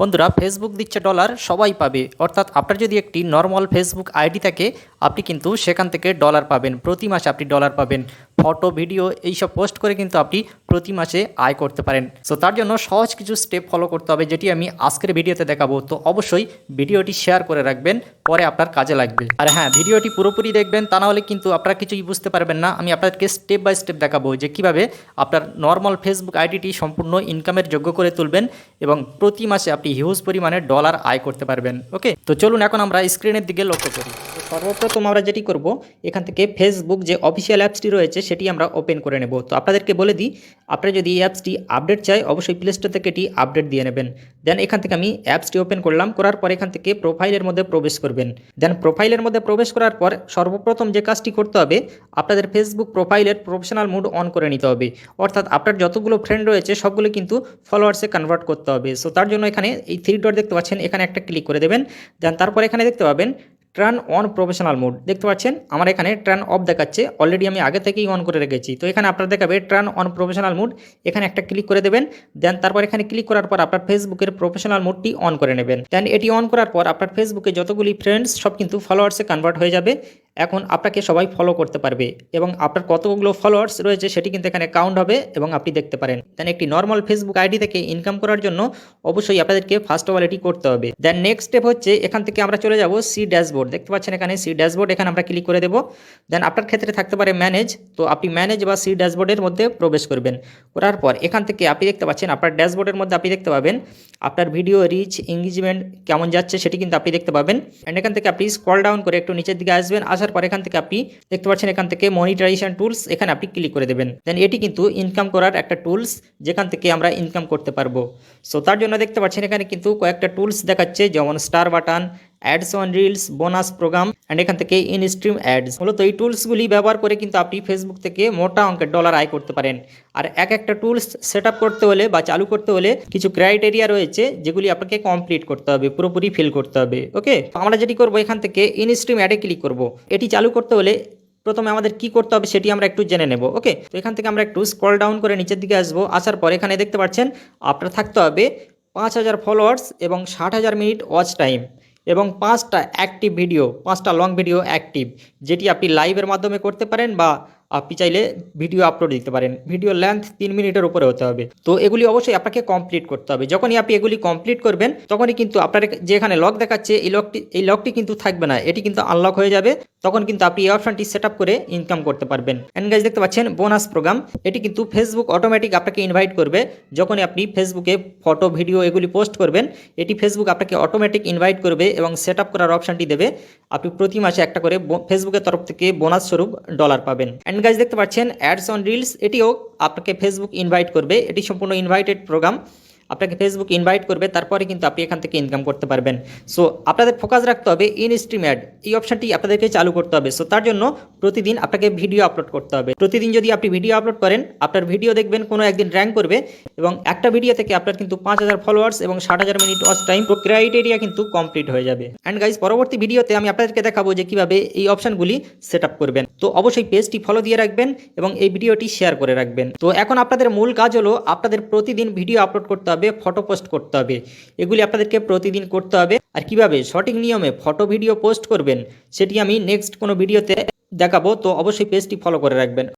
বন্ধুরা ফেসবুক দিচ্ছে ডলার সবাই পাবে। অর্থাৎ আপনার যদি একটি নর্মাল ফেসবুক আইডি থাকে আপনি কিন্তু সেখান থেকে ডলার পাবেন, প্রতি মাসে আপনি ডলার পাবেন। ফটো ভিডিও এইসব পোস্ট করে কিন্তু আপনি প্রতি মাসে আয় করতে পারেন। সো তার জন্য সহজ কিছু স্টেপ ফলো করতে হবে, যেটি আমি আজকের ভিডিওতে দেখাবো। তো অবশ্যই ভিডিওটি শেয়ার করে রাখবেন, পরে আপনার কাজে লাগবে। আর হ্যাঁ ভিডিওটি পুরোপুরি দেখবেন, তা না হলে কিন্তু আপনারা কিছুই বুঝতে পারবেন না। আমি আপনাদেরকে স্টেপ বাই স্টেপ দেখাবো যে কীভাবে আপনার নর্মাল ফেসবুক আইডিটি সম্পূর্ণ ইনকামের যোগ্য করে তুলবেন এবং প্রতি মাসে আপনি হিউজ পরিমাণে ডলার আয় করতে পারবেন। ওকে তো চলুন, এখন আমরা স্ক্রিনের দিকে লক্ষ্য করি। সর্বপ্রথম আমরা যেটি করব, এখান থেকে ফেসবুক যে অফিসিয়াল অ্যাপসটি রয়েছে সেটি আমরা ওপেন করে নেব। তো আপনাদেরকে বলে দিই আপনারা যদি এই অ্যাপসটি আপডেট চাই, অবশ্যই প্লে স্টোর থেকে এটি আপডেট দিয়ে নেবেন। দেন এখান থেকে আমি অ্যাপসটি ওপেন করলাম, করার পর এখান থেকে প্রোফাইলের মধ্যে প্রবেশ করবেন। দেন প্রোফাইলের মধ্যে প্রবেশ করার পর সর্বপ্রথম যে কাজটি করতে হবে, আপনাদের ফেসবুক প্রোফাইলের প্রফেশনাল মুড অন করে নিতে হবে। অর্থাৎ আপনার যতগুলো ফ্রেন্ড রয়েছে, সবগুলো কিন্তু ফলোয়ার্সে কনভার্ট করতে হবে। সো তার জন্য এখানে এই থ্রি ডট দেখতে পাচ্ছেন, এখানে একটা ক্লিক করে দেবেন। দেন তারপর এখানে দেখতে পাবেন টার্ন অন প্রফেশনাল মোড দেখতে পাচ্ছেন? আমার এখানে টার্ন অফ দেখাচ্ছে। অলরেডি আমি আগে থেকেই অন করে রেখেছি। তো এখানে আপনার দেখাবে টার্ন অন প্রফেশনাল মোড এখানে একটা ক্লিক করে দেবেন। দেন তারপর এখানে ক্লিক করার পর আপনার ফেসবুকের প্রফেশনাল মোডটি অন করে নেবেন। দেন এটি অন করার পর আপনার ফেসবুকে যতগুলি ফ্রেন্ডস সব কিন্তু ফলোয়ার্সে কনভার্ট হয়ে যাবে। এখন আপনাকে সবাই ফলো করতে পারবে এবং আপনার কতগুলো ফলোয়ার্স রয়েছে সেটি কিন্তু এখানে কাউন্ট হবে এবং আপনি দেখতে পারেন। দেন একটি নর্মাল ফেসবুক আইডি থেকে ইনকাম করার জন্য অবশ্যই আপনাদেরকে ফার্স্ট অফ অল এটি করতে হবে। দেন নেক্সট স্টেপ হচ্ছে এখান থেকে আমরা চলে যাব সি ড্যাশবোর্ড দেখতে পাচ্ছেন এখানে সি ড্যাশবোর্ড এখানে আমরা ক্লিক করে দেবো। দেন আপনার ক্ষেত্রে থাকতে পারে ম্যানেজ তো আপনি ম্যানেজ বা সি ড্যাশবোর্ডের মধ্যে প্রবেশ করবেন। করার পর এখান থেকে আপনি দেখতে পাচ্ছেন আপনার ড্যাশবোর্ডের মধ্যে আপনি দেখতে পাবেন আপনার ভিডিও রিচ এঙ্গেজমেন্ট কেমন যাচ্ছে সেটি কিন্তু আপনি দেখতে পাবেন। অ্যান্ড এখান থেকে আপনি স্ক্রল ডাউন করে একটু নিচের দিকে আসবেন। আসার পর এখান থেকে আপনি দেখতে পাচ্ছেন এখান থেকে মনিটাইজেশন টুলস এখানে আপনি ক্লিক করে দেবেন। দেন এটি কিন্তু ইনকাম করার একটা টুলস যেখান থেকে আমরা ইনকাম করতে পারব। সো তার জন্য দেখতে পাচ্ছেন এখানে কিন্তু কয়েকটা টুলস দেখাচ্ছে, যেমন star button ads on reels bonus programme and এখান থেকে ইন স্ট্রিম অ্যাডস মূলত এই টুলসগুলি ব্যবহার করে কিন্তু আপনি ফেসবুক থেকে মোটা অঙ্কের ডলার আয় করতে পারেন। আর এক একটা টুলস সেট করতে হলে বা চালু করতে হলে কিছু ক্রাইটেরিয়া রয়েছে, যেগুলি আপনাকে কমপ্লিট করতে হবে, পুরোপুরি ফিল করতে হবে ওকে আমরা যেটি করব, এখান থেকে ইন স্ট্রিম অ্যাডে ক্লিক করব। এটি চালু করতে হলে প্রথমে আমাদের কি করতে হবে সেটি আমরা একটু জেনে নেব ওকে তো এখান থেকে আমরা একটু স্ক্রল ডাউন করে নিচের দিকে আসব। আসার পর এখানে দেখতে পাচ্ছেন, আপনার থাকতে হবে পাঁচ হাজার ফলোয়ার্স এবং ষাট হাজার মিনিট ওয়াচ টাইম এবং পাঁচটা অ্যাক্টিভ ভিডিও পাঁচটা লং ভিডিও অ্যাক্টিভ যেটি আপনি লাইভের মাধ্যমে করতে পারেন বা আপনি চাইলে ভিডিও আপলোড দিতে পারেন। ভিডিও লেন্থ তিন মিনিটের উপরে হতে হবে। তো এগুলি অবশ্যই আপনাকে কমপ্লিট করতে হবে। যখনই আপনি এগুলি কমপ্লিট করবেন, তখনই কিন্তু আপনার যেখানে লক দেখাচ্ছে, এই লকটি এই লকটি কিন্তু থাকবে না। এটি কিন্তু আনলক হয়ে যাবে। তখন কিন্তু আপনি এই অপশনটি সেট করে ইনকাম করতে পারবেন। অ্যান্ড গাইজ দেখতে পাচ্ছেন বোনাস প্রোগ্রাম এটি কিন্তু ফেসবুক অটোমেটিক আপনাকে ইনভাইট করবে। যখনই আপনি ফেসবুকে ফটো ভিডিও এগুলি পোস্ট করবেন, এটি ফেসবুক আপনাকে অটোমেটিক ইনভাইট করবে এবং সেট করার অপশনটি দেবে। আপনি প্রতি মাসে একটা করে ফেসবুকের তরফ থেকে বোনাস স্বরূপ ডলার পাবেন। অ্যান্ড গাইজ দেখতে পাচ্ছেন অ্যাডস অন রিলস এটিও আপনাকে ফেসবুক ইনভাইট করবে। এটি সম্পূর্ণ ইনভাইটেড প্রোগ্রাম আপনাকে ফেসবুক ইনভাইট করবে, তারপরে কিন্তু আপনি এখান থেকে ইনকাম করতে পারবেন। সো আপনাদের ফোকাস রাখতে হবে ইন স্ট্রিম অ্যাড এই অপশনটি আপনাদেরকে চালু করতে হবে। সো তার জন্য প্রতিদিন আপনাকে ভিডিও আপলোড করতে হবে। প্রতিদিন যদি আপনি ভিডিও আপলোড করেন, আপনার ভিডিও দেখবেন, কোনো একদিন র্যাঙ্ক করবে এবং একটা ভিডিও থেকে আপনার কিন্তু পাঁচ হাজার ফলোয়ার্স এবং ষাট হাজার মিনিট ওয়াচ টাইম ক্রাইটেরিয়া কিন্তু কমপ্লিট হয়ে যাবে। অ্যান্ড গাইজ পরবর্তী ভিডিওতে আমি আপনাদেরকে দেখাবো যে কীভাবে এই অপশনগুলি সেট আপ করবেন। তো, অবশ্যই পেজটি ফলো দিয়ে রাখবেন এবং এই ভিডিওটি শেয়ার করে রাখবেন। তো, এখন আপনাদের মূল কাজ হলো আপনাদের প্রতিদিন ভিডিও আপলোড করতে হবে ফটো পোস্ট করতে হবে। এগুলি আপনাদেরকে প্রতিদিন করতে হবে। আর কীভাবে? সঠিক নিয়মে ফটো ভিডিও পোস্ট করবেন, সেটি আমি নেক্সট কোনো ভিডিওতে দেখাবো। তো অবশ্যই পেজটি ফলো করে রাখবেন।